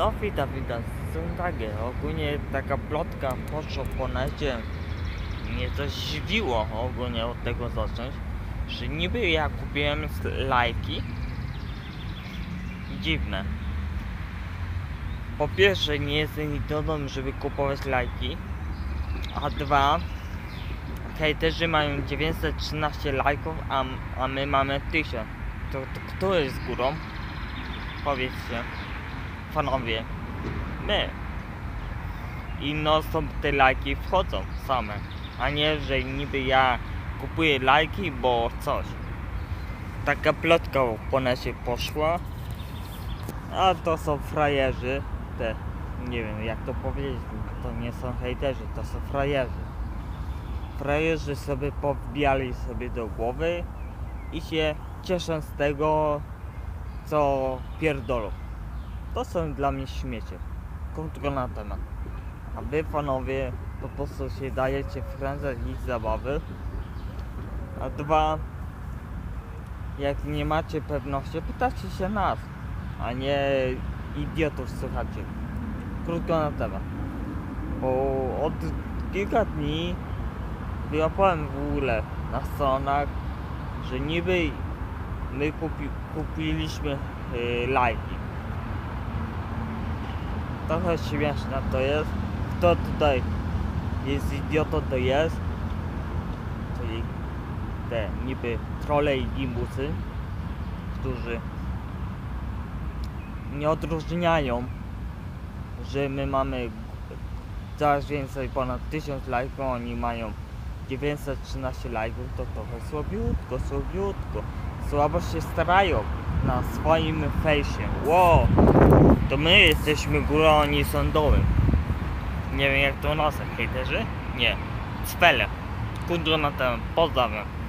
No witam, witam. Są takie, ogólnie taka plotka poszła po necie. Mnie to zdziwiło ogólnie od tego zacząć, że niby ja kupiłem lajki. Dziwne. Po pierwsze nie jestem idiotą, żeby kupować lajki. A dwa, hejterzy mają 913 lajków, a, a my mamy 1000. To, to kto jest górą? Powiedzcie panowie, my. I no te lajki wchodzą same, a nie, że niby ja kupuję lajki, bo coś. Taka plotka po necie poszła, a to są frajerzy, te, nie wiem jak to powiedzieć, to nie są hejterzy, to są frajerzy. Frajerzy sobie powbijali sobie do głowy i się cieszą z tego, co pierdolą. To są dla mnie śmiecie. Krótko na temat. A wy panowie po prostu się dajecie wkręcać ich zabawy. A dwa, jak nie macie pewności, pytacie się nas, a nie idiotów słuchacie. Krótko na temat. Bo od kilka dni wyłapałem w ogóle na stronach, że niby my kupi, kupiliśmy yy, lajki trochę śmieszne to jest. Kto tutaj jest idiotą to jest? Czyli te niby trole i gimbusy, którzy nie odróżniają, że my mamy coraz więcej, ponad 1000 lajków, oni mają 913 lajków, to trochę słabiutko, słabiutko. Słabo się starają na swoim fejsie. Wow! To my jesteśmy górą, oni. Nie wiem jak to u nas, hejterzy? Nie. Spele. Kudro na ten. Pozdrawiam.